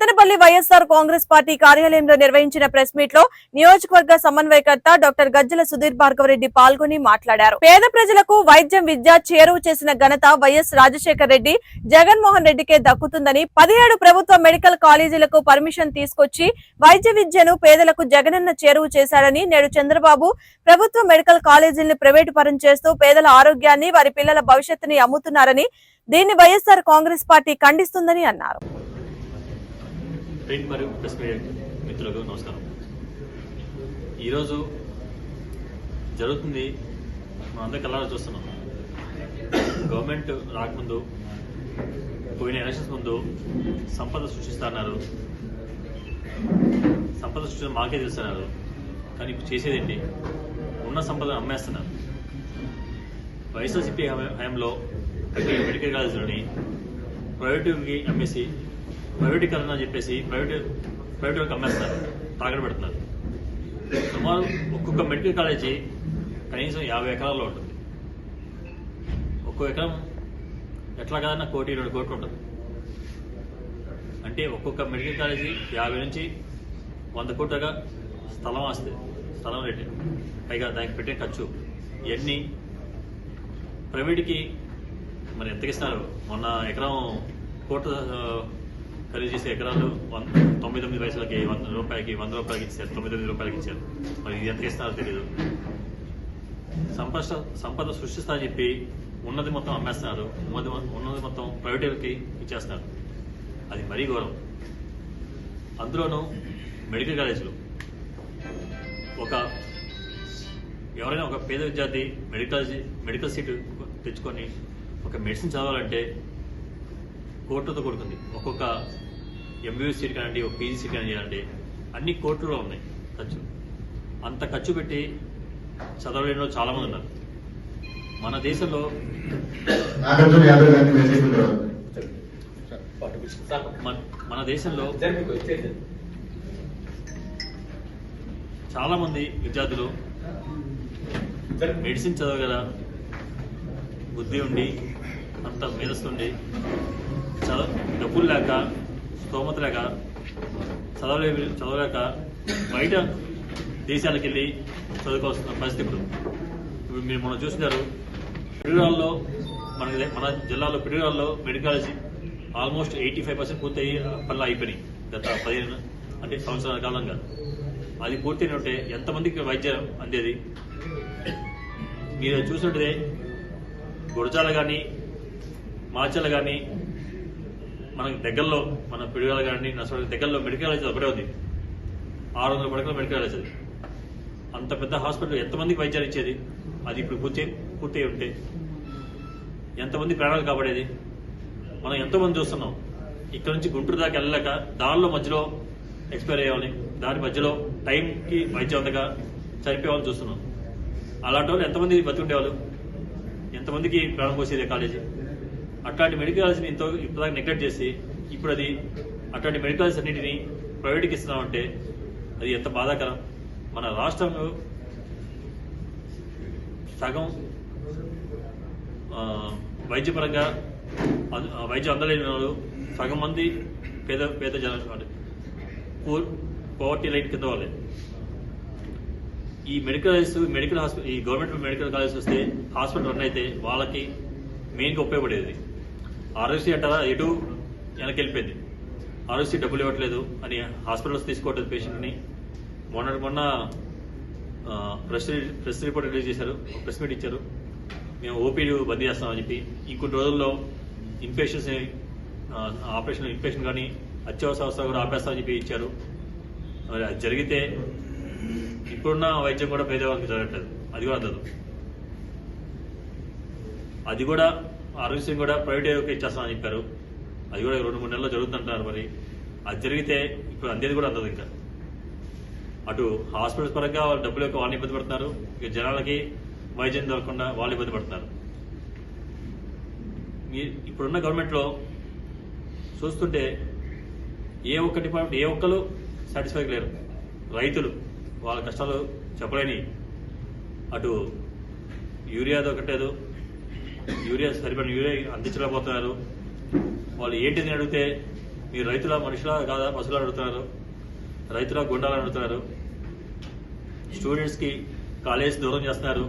Tadepalli YSR Congress party కార్యాలయంలో నిర్వహించిన press మీట్లో నియోజకవర్గ సమన్వయకర్త డాక్టర్ గజ్జల సుధీర్ భార్గవరెడ్డి పాల్గొని మాట్లాడారు. పేద ప్రజలకు వైద్యం విద్య చేరువ చేసిన ఘనత వైఎస్ రాజశేఖర్ రెడ్డి జగన్మోహన్ రెడ్డికే దక్కుతుందని పదిహేడు ప్రభుత్వ మెడికల్ కాలేజీలకు పర్మిషన్ తీసుకొచ్చి వైద్య విద్యను పేదలకు జగనన్న చేరువ చేశాడని నేడు చంద్రబాబు ప్రభుత్వ మెడికల్ కాలేజీలను ప్రైవేటు పరం చేస్తూ పేదల ఆరోగ్యాన్ని వారి పిల్లల భవిష్యత్తుని అమ్ముతున్నారని దీన్ని వైఎస్ఆర్ కాంగ్రెస్ పార్టీ ఖండిస్తుందని అన్నారు. ప్రింట్ మరియు ప్రెస్ మీడియా మిత్రులకు నమస్కారం. ఈరోజు జరుగుతుంది మనం అందరం కళ్ళారా చూస్తున్నాం. గవర్నమెంట్ రాకముందు పోయిన ఎలక్షన్స్ ముందు సంపద సృష్టిస్తున్నారు సంపద సృష్టి మాకే తెలుస్తున్నారు కానీ ఇప్పుడు చేసేదేంటి ఉన్న సంపదను అమ్మేస్తున్నారు. వైఎస్ఆర్సీపీ హయాంలో మెడికల్ కాలేజీలోని ప్రైవేటుకి అమ్మేసి ప్రైవేటీకరణ అని చెప్పేసి ప్రైవేట్ ప్రైవేట్ వాళ్ళకి అమ్మేస్తారు. తాగడ పెడుతున్నారు. సుమారు ఒక్కొక్క మెడికల్ కాలేజీ కనీసం యాభై ఎకరాల్లో ఉంటుంది. ఒక్కో ఎకరం ఎట్లా కాదన్నా కోటి రెండు కోట్లు ఉంటుంది. అంటే ఒక్కొక్క మెడికల్ కాలేజీ యాభై నుంచి వంద కోట్లుగా స్థలం వస్తే స్థలం రేటు. పైగా దానికి పెట్టే ఖర్చు ఇవన్నీ. ప్రైవేట్కి మరి ఎంతకిస్తున్నారు? మొన్న ఎకరం కోట్ల ఖరీదు చేసే ఎకరాలు వన్ తొంభై తొమ్మిది పైసలకి వంద రూపాయలకి వంద రూపాయలకి ఇచ్చారు. తొమ్మిది తొమ్మిది రూపాయలకి ఇచ్చారు. మరి ఇది ఎంత ఇస్తున్నారో తెలియదు సంపద సంపద సృష్టిస్తా చెప్పి ఉన్నది మొత్తం అమ్మేస్తున్నారు ఉన్నది ఉన్నది మొత్తం ప్రైవేట్కి ఇచ్చేస్తున్నారు అది మరీ ఘోరం. అందులోనూ మెడికల్ కాలేజీలు. ఒక ఎవరైనా ఒక పేద విద్యార్థి మెడికల్ మెడికల్ సీటు తెచ్చుకొని ఒక మెడిసిన్ చదవాలంటే కోట్లతో కొడుతుంది. ఒక్కొక్క ఎంబీబీఎస్ సీట్ కానివ్వండి ఒక పీజీ సీట్ కానీ చేయాలంటే అన్ని కోట్లలో ఉన్నాయి ఖర్చు. అంత ఖర్చు పెట్టి చదవలేని వాళ్ళు చాలా మంది ఉన్నారు. మన దేశంలో మన మన దేశంలో చాలా మంది విద్యార్థులు మెడిసిన్ చదవగల బుద్ధి ఉండి అంత మేధస్సు ఉండి డబ్బులు లేక స్తోమత లేక చదవలే చదవలేక బయట దేశాలకు వెళ్ళి చదువుకోవాల్సిన పరిస్థితి ఇప్పుడు. ఇప్పుడు మీరు మనం చూసినారు పిడుగురాల్లో మన మన జిల్లాలో పిడుగురాల్లో medical almost eighty five percent పూర్తయి పనులు అయిపోయినాయి గత పదిహేను అంటే సంవత్సరాల కాలంగా. అది పూర్తయిన ఉంటే ఎంతమందికి వైద్యం అందేది? మీరు చూసినట్టుదే గురజాల కానీ మాచల కానీ మనకి దగ్గరలో మన పిడుగాల కానీ నర్సరీ దగ్గరలో మెడికల్ కాలేజ్ ఒకటే ఉంది. ఆరు వందల పడకల మెడికల్ కాలేజ్ అది. అంత పెద్ద హాస్పిటల్ ఎంతమందికి వైద్యాలు ఇచ్చేది? అది ఇప్పుడు పూర్తి పూర్తి ఉంటే. ఎంతమంది ప్రాణాలు కాపాడేది? మనం ఎంతోమంది చూస్తున్నాం. ఇక్కడ నుంచి గుంటూరు దాకా వెళ్ళలేక దారిలో మధ్యలో ఎక్స్పైర్ అయ్యేవాళ్ళని దాని మధ్యలో టైంకి వైద్యం అందక చనిపోయే చూస్తున్నాం. అలాంటి వాళ్ళు ఎంతమంది బతికుండేవాళ్ళు? ఎంతమందికి ప్రాణం పోసేది కాలేజీ? అట్లాంటి మెడికల్ కాలేజీని ఇంత ఇప్పటిదాకా నెగ్లెక్ట్ చేసి ఇప్పుడు అది అట్లాంటి మెడికల్ కాలేజ్ అన్నింటినీ ప్రైవేట్కి ఇస్తున్నామంటే అది ఎంత బాధాకరం. మన రాష్ట్రంలో సగం వైద్యపరంగా వైద్యం అందలేని వాళ్ళు సగం మంది పేద పేద జన పూర్ పవర్టీ లైన్ కింద వాళ్ళే. ఈ మెడికల్ మెడికల్ హాస్పిటల్ ఈ గవర్నమెంట్ మెడికల్ కాలేజెస్ వస్తే హాస్పిటల్ రన్ అయితే వాళ్ళకి మెయిన్గా ఉపయోగపడేది. ఆర్ఎస్సీ అంటారా? ఎటు? వెనక్కి వెళ్ళిపోయింది ఆర్ఎస్సీ డబ్బులు ఇవ్వట్లేదు అని హాస్పిటల్స్ తీసుకోవట్లేదు పేషెంట్ని. మొన్న మొన్న ప్రెస్ రి- ప్రెస్ రిపోర్ట్ రిలీజ్ చేశారు. ఒక ప్రెస్ మీట్ ఇచ్చారు. మేము ఓపీలు బంద్ చేస్తామని చెప్పి. ఇంకొన్ని రోజుల్లో ఇన్ఫెక్షన్స్ని ఆపరేషన్ ఇన్ఫెక్షన్ కానీ అత్యవసర అవసరం కూడా ఆపేస్తామని చెప్పి ఇచ్చారు. మరి అది జరిగితే ఇప్పుడున్న వైద్యం కూడా పేదవాళ్ళకి జరగట్లేదు. అది కూడా అందదు అది కూడా ఆరోగ్యం కూడా ప్రైవేట్ ఇచ్చేస్తామని చెప్పారు. అది కూడా రెండు మూడు నెలల్లో జరుగుతుంటారు మరి. అది జరిగితే ఇప్పుడు అందేది కూడా అందదు ఇంకా. అటు హాస్పిటల్స్ పరంగా వాళ్ళ డబ్బులు యొక్క వాళ్ళు ఇబ్బంది పడుతున్నారు. ఇక జనాలకి వైద్యం దొరకకుండా వాళ్ళు ఇబ్బంది పడుతున్నారు. ఇప్పుడున్న గవర్నమెంట్లో చూస్తుంటే ఏ ఒక్క డిపార్ట్మెంట్ ఏ ఒక్కరు సాటిస్ఫై లేరు. రైతులు వాళ్ళ కష్టాలు చెప్పలేని. అటు యూరియా దొరకట్లేదు యూరియా సరిపడిన యూరియా అందించలేకపోతున్నారు. వాళ్ళు ఏంటిది అడిగితే మీరు రైతుల మనుషుల కాదా? పశువులు అడుగుతున్నారు. రైతుల గుండాలు అడుగుతున్నారు. స్టూడెంట్స్కి కాలేజ్ దూరం చేస్తున్నారు.